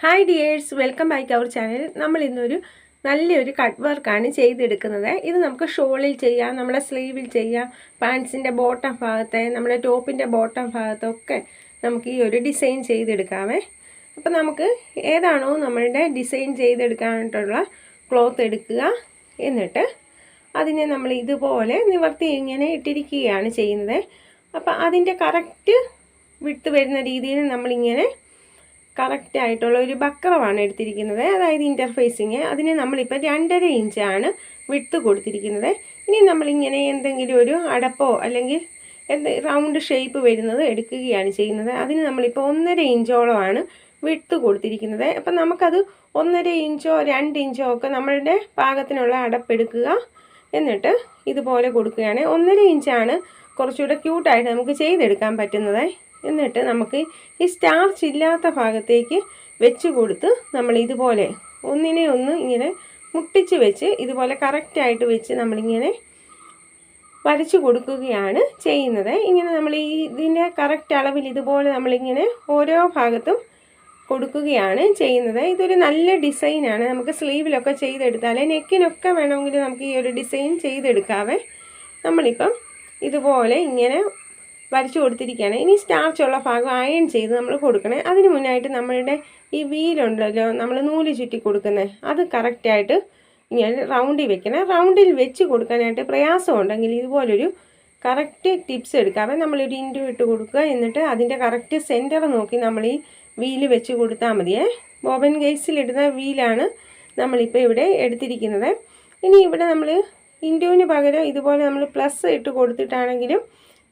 Hi dears welcome back our channel നമ്മൾ ഇന്നൊരു നല്ലൊരു കട്ട് വർക്കാണ് ചെയ്തെടുക്കുന്നത്. ഇത് നമുക്ക് ഷോളിൽ ചെയ്യാം നമ്മുടെ സ്ലീവിൽ ചെയ്യാം പാൻസിന്റെ ബോട്ടം ഭാഗത്തെ നമ്മുടെ ടോപ്പിന്റെ ബോട്ടം ഭാഗത്തൊക്കെ നമുക്ക് ഈ ഒരു ഡിസൈൻ ചെയ്തെടുക്കാമേ അപ്പോൾ നമുക്ക് ഏതാണോ നമ്മളുടെ ഡിസൈൻ ചെയ്തെടുക്കാനായിട്ടുള്ള ക്ലോത്ത് എടുക്കുക എന്നിട്ട് അതിനെ നമ്മൾ ഇതുപോലെ നിവർത്തി ഇങ്ങനെ ഇട്ടിരിക്കുകയാണ് ചെയ്യുന്നത്. അപ്പോൾ അതിന്റെ കറക്റ്റ് വിട്ട് വരുന്ന രീതിയിൽ നമ്മളിങ്ങനെ കറക്റ്റ് ആയിട്ടുള്ള ഒരു ബക്കറവാണ് എടുത്തിരിക്കുന്നത്. അതായത് ഇന്റർഫേസിങ് അതിന് നമ്മളിപ്പോൾ രണ്ടര ഇഞ്ചാണ് വിട്ട് കൊടുത്തിരിക്കുന്നത്. ഇനി നമ്മളിങ്ങനെ എന്തെങ്കിലും ഒരു അടപ്പോ അല്ലെങ്കിൽ എന്ത് റൗണ്ട് ഷേപ്പ് വരുന്നത് എടുക്കുകയാണ് ചെയ്യുന്നത്. അതിന് നമ്മളിപ്പോൾ ഒന്നര ഇഞ്ചോളമാണ് വിട്ട് കൊടുത്തിരിക്കുന്നത്. അപ്പം നമുക്കത് ഒന്നര ഇഞ്ചോ രണ്ട് ഇഞ്ചോ ഒക്കെ നമ്മളുടെ പാകത്തിനുള്ള അടപ്പെടുക്കുക. എന്നിട്ട് ഇതുപോലെ കൊടുക്കുകയാണ്. ഒന്നര ഇഞ്ചാണ് കുറച്ചുകൂടെ ക്യൂട്ടായിട്ട് നമുക്ക് ചെയ്തെടുക്കാൻ പറ്റുന്നത്. എന്നിട്ട് നമുക്ക് ഈ സ്റ്റാർച്ച് ഇല്ലാത്ത ഭാഗത്തേക്ക് വെച്ച് കൊടുത്ത് നമ്മൾ ഇതുപോലെ ഒന്നിനെ ഒന്ന് ഇങ്ങനെ മുട്ടിച്ച് വെച്ച് ഇതുപോലെ കറക്റ്റായിട്ട് വെച്ച് നമ്മളിങ്ങനെ വരച്ചു കൊടുക്കുകയാണ് ചെയ്യുന്നത്. ഇങ്ങനെ നമ്മൾ ഈ ഇതിന്റെ കറക്റ്റ് അളവിൽ ഇതുപോലെ നമ്മളിങ്ങനെ ഓരോ ഭാഗത്തും കൊടുക്കുകയാണ് ചെയ്യുന്നത്. ഇതൊരു നല്ല ഡിസൈനാണ് നമുക്ക് സ്ലീവിലൊക്കെ ചെയ്തെടുത്താൽ നെക്കിനൊക്കെ വേണമെങ്കിൽ നമുക്ക് ഈ ഒരു ഡിസൈൻ ചെയ്തെടുക്കാവേ. നമ്മളിപ്പം ഇതുപോലെ ഇങ്ങനെ വരച്ചു കൊടുത്തിരിക്കുകയാണ്. ഇനി സ്റ്റാർച്ചുള്ള ഭാഗം അയൺ ചെയ്ത് നമ്മൾ കൊടുക്കണേ. അതിന് മുന്നായിട്ട് നമ്മളുടെ ഈ വീലുണ്ടല്ലോ നമ്മൾ നൂൽ ചുറ്റി കൊടുക്കുന്നത് അത് കറക്റ്റായിട്ട് ഇങ്ങനെ റൗണ്ടിൽ വെക്കണം. റൗണ്ടിൽ വെച്ച് കൊടുക്കാനായിട്ട് പ്രയാസമുണ്ടെങ്കിൽ ഇതുപോലൊരു കറക്റ്റ് ടിപ്സ് എടുക്കാതെ നമ്മളൊരു ഇന്റു ഇട്ട് കൊടുക്കുക എന്നിട്ട് അതിന്റെ കറക്റ്റ് സെന്റർ നോക്കി നമ്മൾ ഈ വീൽ വെച്ച് കൊടുത്താൽ മതിയേ ബോബൻ ഗൈസിലിടുന്ന വീലാണ് നമ്മളിപ്പോൾ ഇവിടെ എടുത്തിരിക്കുന്നത്. ഇനി ഇവിടെ നമ്മൾ ഇന്റുവിന് പകരം ഇതുപോലെ നമ്മൾ പ്ലസ് ഇട്ട് കൊടുത്തിട്ടാണെങ്കിലും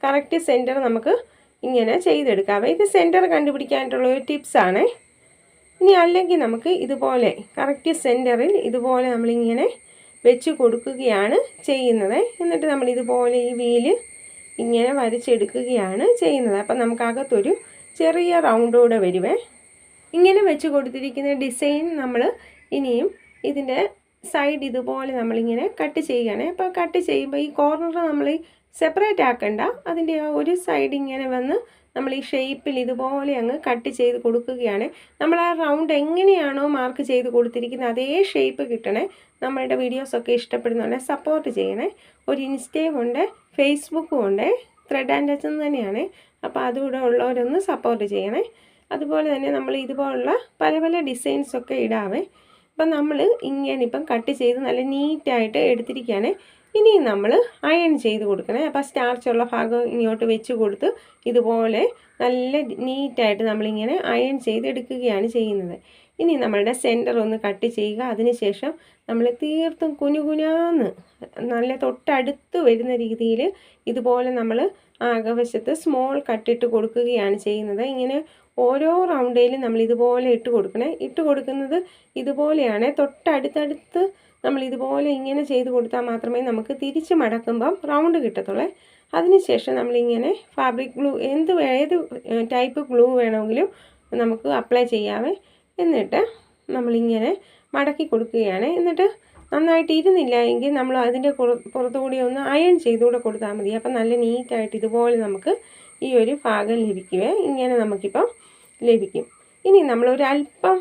കറക്റ്റ് സെന്റർ നമുക്ക് ഇങ്ങനെ ചെയ്തെടുക്കാം. ഇത് സെന്റർ കണ്ടുപിടിക്കാനായിട്ടുള്ള ഒരു ടിപ്സാണ് ഇനി അല്ലെങ്കിൽ നമുക്ക് ഇതുപോലെ കറക്റ്റ് സെന്ററിൽ ഇതുപോലെ നമ്മളിങ്ങനെ വെച്ച് കൊടുക്കുകയാണ് ചെയ്യുന്നത്. എന്നിട്ട് നമ്മൾ ഇതുപോലെ ഈ വീൽ ഇങ്ങനെ വരച്ചെടുക്കുകയാണ് ചെയ്യുന്നത്. അപ്പം നമുക്കകത്തൊരു ചെറിയ റൗണ്ടോടെ വരുവേ. ഇങ്ങനെ വെച്ച് കൊടുത്തിരിക്കുന്ന ഡിസൈൻ നമ്മൾ ഇനിയും ഇതിന്റെ സൈഡ് ഇതുപോലെ നമ്മളിങ്ങനെ കട്ട് ചെയ്യുകയാണ്. അപ്പോൾ കട്ട് ചെയ്യുമ്പോൾ ഈ കോർണർ നമ്മൾ സെപ്പറേറ്റ് ആക്കണ്ട. അതിന്റെ ആ ഒരു സൈഡ് ഇങ്ങനെ വന്ന് നമ്മൾ ഈ ഷേപ്പിൽ ഇതുപോലെ അങ്ങ് കട്ട് ചെയ്ത് കൊടുക്കുകയാണ്. നമ്മൾ ആ റൗണ്ട് എങ്ങനെയാണോ മാർക്ക് ചെയ്ത് കൊടുത്തിരിക്കുന്നത് അതേ ഷേപ്പ് കിട്ടണേ. നമ്മളുടെ വീഡിയോസൊക്കെ ഇഷ്ടപ്പെടുന്നുണ്ട് സപ്പോർട്ട് ചെയ്യണേ. ഒരു ഇൻസ്റ്റയും ഉണ്ട് ഫേസ്ബുക്കും ഉണ്ട് ത്രെഡ് ആൻഡ് ടച്ച് തന്നെയാണ്. അപ്പോൾ അതുകൂടെ ഉള്ളവരൊന്ന് സപ്പോർട്ട് ചെയ്യണേ. അതുപോലെ തന്നെ നമ്മൾ ഇതുപോലുള്ള പല പല ഡിസൈൻസൊക്കെ ഇടാവേ. അപ്പം നമ്മൾ ഇങ്ങനെ ഇപ്പം കട്ട് ചെയ്ത് നല്ല നീറ്റായിട്ട് എടുത്തിരിക്കുകയാണ്. ഇനി നമ്മൾ അയൺ ചെയ്ത് കൊടുക്കണേ. അപ്പോൾ സ്റ്റാർച്ചുള്ള ഭാഗം ഇങ്ങോട്ട് വെച്ച് കൊടുത്ത് ഇതുപോലെ നല്ല നീറ്റായിട്ട് നമ്മളിങ്ങനെ അയൺ ചെയ്തെടുക്കുകയാണ് ചെയ്യുന്നത്. ഇനി നമ്മളുടെ സെന്റർ ഒന്ന് കട്ട് ചെയ്യുക. അതിനുശേഷം നമ്മൾ തീർത്തും കുനുകുനാന്ന് നല്ല തൊട്ടടുത്ത് വരുന്ന രീതിയിൽ ഇതുപോലെ നമ്മൾ ആകവശത്ത് സ്മോൾ കട്ടിട്ട് കൊടുക്കുകയാണ് ചെയ്യുന്നത്. ഇങ്ങനെ ഓരോ റൗണ്ടേലും നമ്മൾ ഇതുപോലെ ഇട്ട് കൊടുക്കണേ. ഇട്ട് കൊടുക്കുന്നത് ഇതുപോലെയാണ്. തൊട്ടടുത്തടുത്ത് നമ്മൾ ഇതുപോലെ ഇങ്ങനെ ചെയ്ത് കൊടുത്താൽ മാത്രമേ നമുക്ക് തിരിച്ച് മടക്കുമ്പം റൗണ്ട് കിട്ടത്തുള്ളേ. അതിനുശേഷം നമ്മളിങ്ങനെ ഫാബ്രിക് ഗ്ലൂ എന്ത് ഏത് ടൈപ്പ് ഗ്ലൂ വേണമെങ്കിലും നമുക്ക് അപ്ലൈ ചെയ്യാവേ. എന്നിട്ട് നമ്മളിങ്ങനെ മടക്കി കൊടുക്കുകയാണ്. എന്നിട്ട് നന്നായിട്ട് ഇരുന്നില്ല എങ്കിൽ നമ്മൾ അതിന്റെ പുറത്തുകൂടി ഒന്ന് അയൺ ചെയ്തുകൂടെ കൊടുത്താൽ മതി. അപ്പം നല്ല നീറ്റായിട്ട് ഇതുപോലെ നമുക്ക് ഈ ഒരു ഭാഗം ലഭിക്കുവേ. ഇങ്ങനെ നമുക്കിപ്പം ലഭിക്കും. ഇനി നമ്മളൊരു അല്പം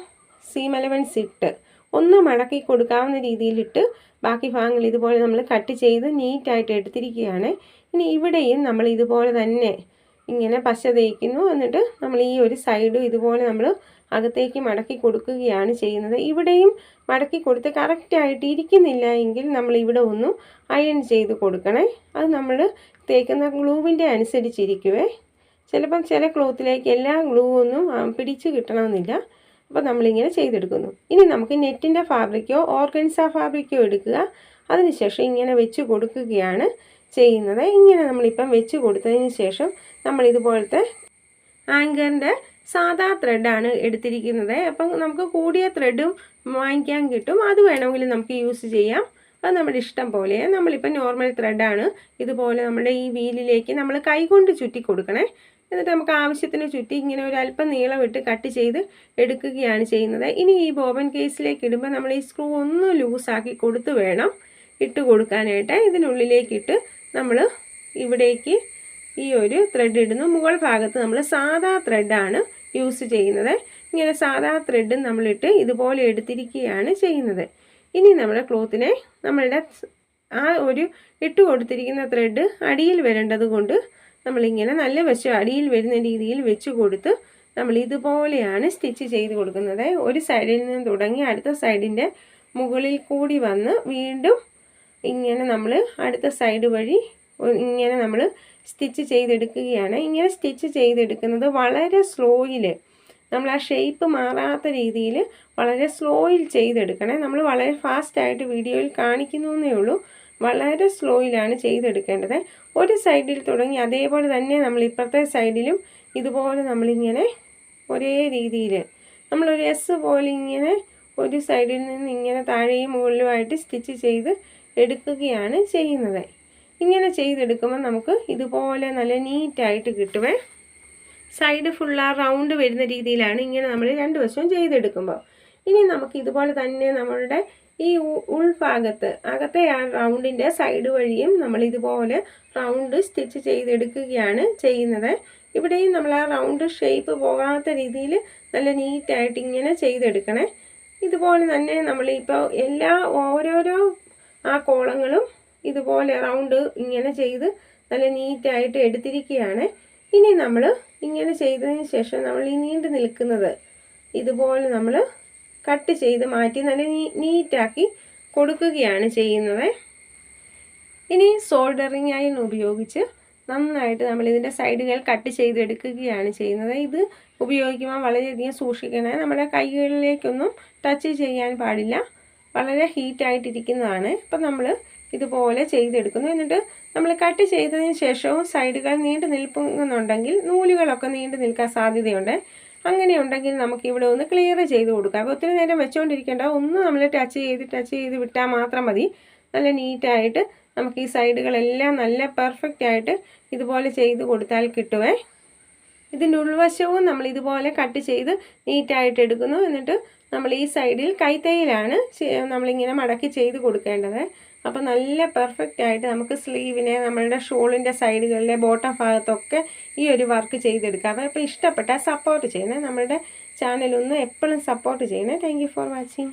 സീം അലവൻസ് ഇട്ട് ഒന്ന് മടക്കി കൊടുക്കാവുന്ന രീതിയിലിട്ട് ബാക്കി ഭാഗങ്ങൾ ഇതുപോലെ നമ്മൾ കട്ട് ചെയ്ത് നീറ്റായിട്ട് എടുത്തിരിക്കുകയാണ്. ഇനി ഇവിടെയും നമ്മൾ ഇതുപോലെ തന്നെ ഇങ്ങനെ പശ തേക്കുന്നു. എന്നിട്ട് നമ്മൾ ഈ ഒരു സൈഡും ഇതുപോലെ നമ്മൾ അകത്തേക്ക് മടക്കി കൊടുക്കുകയാണ് ചെയ്യുന്നത്. ഇവിടെയും മടക്കി കൊടുത്ത് കറക്റ്റായിട്ട് ഇരിക്കുന്നില്ല എങ്കിൽ നമ്മൾ ഇവിടെ ഒന്ന് അയൺ ചെയ്ത് കൊടുക്കണേ. അത് നമ്മൾ തേക്കുന്ന ഗ്ലൂവിന്റെ അനുസരിച്ചിരിക്കുവേ. ചിലപ്പം ചില ക്ലോത്തിലേക്ക് എല്ലാ ഗ്ലൂ ഒന്നും പിടിച്ച് കിട്ടണമെന്നില്ല. അപ്പോൾ നമ്മളിങ്ങനെ ചെയ്തെടുക്കുന്നു. ഇനി നമുക്ക് നെറ്റിന്റെ ഫാബ്രിക്കോ ഓർഗൻസ ഫാബ്രിക്കോ എടുക്കുക. അതിനുശേഷം ഇങ്ങനെ വെച്ച് കൊടുക്കുകയാണ് ചെയ്യുന്നത്. ഇങ്ങനെ നമ്മളിപ്പം വെച്ച് കൊടുത്തതിന് ശേഷം നമ്മളിതുപോലത്തെ ആങ്കറിന്റെ സാധാ ത്രെഡാണ് എടുത്തിരിക്കുന്നത്. അപ്പം നമുക്ക് കൂടിയ ത്രെഡും വാങ്ങിക്കാൻ കിട്ടും. അത് വേണമെങ്കിൽ നമുക്ക് യൂസ് ചെയ്യാം. അത് നമ്മുടെ ഇഷ്ടം പോലെ നമ്മളിപ്പോൾ നോർമൽ ത്രെഡാണ് ഇതുപോലെ നമ്മുടെ ഈ വീലിലേക്ക് നമ്മൾ കൈകൊണ്ട് ചുറ്റി കൊടുക്കണേ. എന്നിട്ട് നമുക്ക് ആവശ്യത്തിന് ചുറ്റി ഇങ്ങനെ ഒരു അല്പം നീളം ഇട്ട് കട്ട് ചെയ്ത് എടുക്കുകയാണ് ചെയ്യുന്നത്. ഇനി ഈ ബോബൻ കേസിലേക്ക് ഇടുമ്പോൾ നമ്മൾ ഈ സ്ക്രൂ ഒന്ന് ലൂസാക്കി കൊടുത്ത് വേണം ഇട്ട് കൊടുക്കാനായിട്ട്. ഇതിനുള്ളിലേക്കിട്ട് നമ്മൾ ഇവിടേക്ക് ഈ ഒരു ത്രെഡ് ഇടുന്നു. മുകൾ ഭാഗത്ത് നമ്മൾ സാധാ ത്രെഡാണ് യൂസ് ചെയ്യുന്നത്. ഇങ്ങനെ സാധാ ത്രെഡും നമ്മളിട്ട് ഇതുപോലെ എടുത്തിരിക്കുകയാണ് ചെയ്യുന്നത്. ഇനി നമ്മുടെ ക്ലോത്തിനെ നമ്മളുടെ ആ ഒരു ഇട്ട് കൊടുത്തിരിക്കുന്ന ത്രെഡ് അടിയിൽ വരേണ്ടത് കൊണ്ട് നമ്മളിങ്ങനെ നല്ല വശം അടിയിൽ വരുന്ന രീതിയിൽ വെച്ച് കൊടുത്ത് നമ്മൾ ഇതുപോലെയാണ് സ്റ്റിച്ച് ചെയ്ത് കൊടുക്കുന്നത്. ഒരു സൈഡിൽ നിന്ന് തുടങ്ങി അടുത്ത സൈഡിന്റെ മുകളിൽ കൂടി വന്ന് വീണ്ടും ഇങ്ങനെ നമ്മൾ അടുത്ത സൈഡ് വഴി ഇങ്ങനെ നമ്മൾ സ്റ്റിച്ച് ചെയ്തെടുക്കുകയാണ്. ഇങ്ങനെ സ്റ്റിച്ച് ചെയ്തെടുക്കുന്നത് വളരെ സ്ലോയിൽ നമ്മൾ ആ ഷേപ്പ് മാറാത്ത രീതിയിൽ വളരെ സ്ലോയിൽ ചെയ്തെടുക്കണേ. നമ്മൾ വളരെ ഫാസ്റ്റായിട്ട് വീഡിയോയിൽ കാണിക്കുന്നു എന്നേ ഉള്ളൂ. വളരെ സ്ലോയിലാണ് ചെയ്തെടുക്കേണ്ടത്. ഒരു സൈഡിൽ തുടങ്ങി അതേപോലെ തന്നെ നമ്മൾ ഇപ്പുറത്തെ സൈഡിലും ഇതുപോലെ നമ്മളിങ്ങനെ ഒരേ രീതിയിൽ നമ്മളൊരു എസ് പോലെ ഇങ്ങനെ ഒരു സൈഡിൽ നിന്ന് ഇങ്ങനെ താഴെയും മുകളിലുമായിട്ട് സ്റ്റിച്ച് ചെയ്ത് എടുക്കുകയാണ് ചെയ്യുന്നത്. ഇങ്ങനെ ചെയ്തെടുക്കുമ്പോൾ നമുക്ക് ഇതുപോലെ നല്ല നീറ്റായിട്ട് കിട്ടുമേ സൈഡ് ഫുൾ ആ റൗണ്ട് വരുന്ന രീതിയിലാണ് ഇങ്ങനെ നമ്മൾ രണ്ട് വശവും ചെയ്തെടുക്കുമ്പോൾ ഇനി നമുക്ക് ഇതുപോലെ തന്നെ നമ്മളുടെ ഈ ഉൾഭാഗത്ത് അകത്തെ ആ റൗണ്ടിന്റെ സൈഡ് വഴിയും നമ്മൾ ഇതുപോലെ റൗണ്ട് സ്റ്റിച്ച് ചെയ്തെടുക്കുകയാണ് ചെയ്യുന്നത്. ഇവിടെയും നമ്മൾ ആ റൗണ്ട് ഷേപ്പ് പോകാത്ത രീതിയിൽ നല്ല നീറ്റായിട്ട് ഇങ്ങനെ ചെയ്തെടുക്കണേ. ഇതുപോലെ തന്നെ നമ്മളിപ്പോൾ എല്ലാ ഓരോരോ ആ കോളങ്ങളും ഇതുപോലെ റൗണ്ട് ഇങ്ങനെ ചെയ്ത് നല്ല നീറ്റായിട്ട് എടുത്തിരിക്കുകയാണ്. ഇനി നമ്മൾ ഇങ്ങനെ ചെയ്തതിന് ശേഷം നമ്മൾ ഈ നീണ്ടു നിൽക്കുന്നത് ഇതുപോലെ നമ്മൾ കട്ട് ചെയ്ത് മാറ്റി നല്ല നീറ്റാക്കി കൊടുക്കുകയാണ് ചെയ്യുന്നത്. ഇനി സോൾഡറിങ് അയൺ ഉപയോഗിച്ച് നന്നായിട്ട് നമ്മൾ ഇതിന്റെ സൈഡുകൾ കട്ട് ചെയ്തെടുക്കുകയാണ് ചെയ്യുന്നത്. ഇത് ഉപയോഗിക്കുമ്പോൾ വളരെയധികം സൂക്ഷിക്കണേ നമ്മുടെ കൈകളിലേക്കൊന്നും ടച്ച് ചെയ്യാൻ പാടില്ല. വളരെ ഹീറ്റായിട്ടിരിക്കുന്നതാണ് അപ്പം നമ്മൾ ഇതുപോലെ ചെയ്തെടുക്കുന്നു. എന്നിട്ട് നമ്മൾ കട്ട് ചെയ്തതിന് ശേഷവും സൈഡുകൾ നീണ്ടു നിൽക്കുന്നുണ്ടെങ്കിൽ നൂലുകളൊക്കെ നീണ്ടു നിൽക്കാൻ സാധ്യതയുണ്ട്. അങ്ങനെയുണ്ടെങ്കിൽ നമുക്ക് ഇവിടെ ഒന്ന് ക്ലിയർ ചെയ്ത് കൊടുക്കാം. അപ്പോൾ ഒത്തിരി നേരം വെച്ചുകൊണ്ടിരിക്കേണ്ട ഒന്ന് നമ്മൾ ടച്ച് ചെയ്ത് ടച്ച് ചെയ്ത് വിട്ടാൽ മാത്രം മതി. നല്ല നീറ്റായിട്ട് നമുക്ക് ഈ സൈഡുകളെല്ലാം നല്ല പെർഫെക്റ്റ് ആയിട്ട് ഇതുപോലെ ചെയ്ത് കൊടുത്താൽ കിട്ടുവേ. ഇതിന്റെ ഉൾവശവും നമ്മൾ ഇതുപോലെ കട്ട് ചെയ്ത് നീറ്റായിട്ട് എടുക്കുന്നു. എന്നിട്ട് നമ്മൾ ഈ സൈഡിൽ കൈത്തൈയിലാണ് നമ്മളിങ്ങനെ മടക്കി ചെയ്ത് കൊടുക്കേണ്ടത്. അപ്പോൾ നല്ല പെർഫെക്റ്റ് ആയിട്ട് നമുക്ക് സ്ലീവിനെ നമ്മളുടെ ഷോളിന്റെ സൈഡുകളിലെ ബോട്ടം ഭാഗത്തൊക്കെ ഈ ഒരു വർക്ക് ചെയ്തെടുക്കാം. അപ്പോൾ ഇഷ്ടപ്പെട്ടാൽ സപ്പോർട്ട് ചെയ്യണേ നമ്മുടെ ചാനലൊന്ന് എപ്പോഴും സപ്പോർട്ട് ചെയ്യണേ താങ്ക് ഫോർ വാച്ചിങ്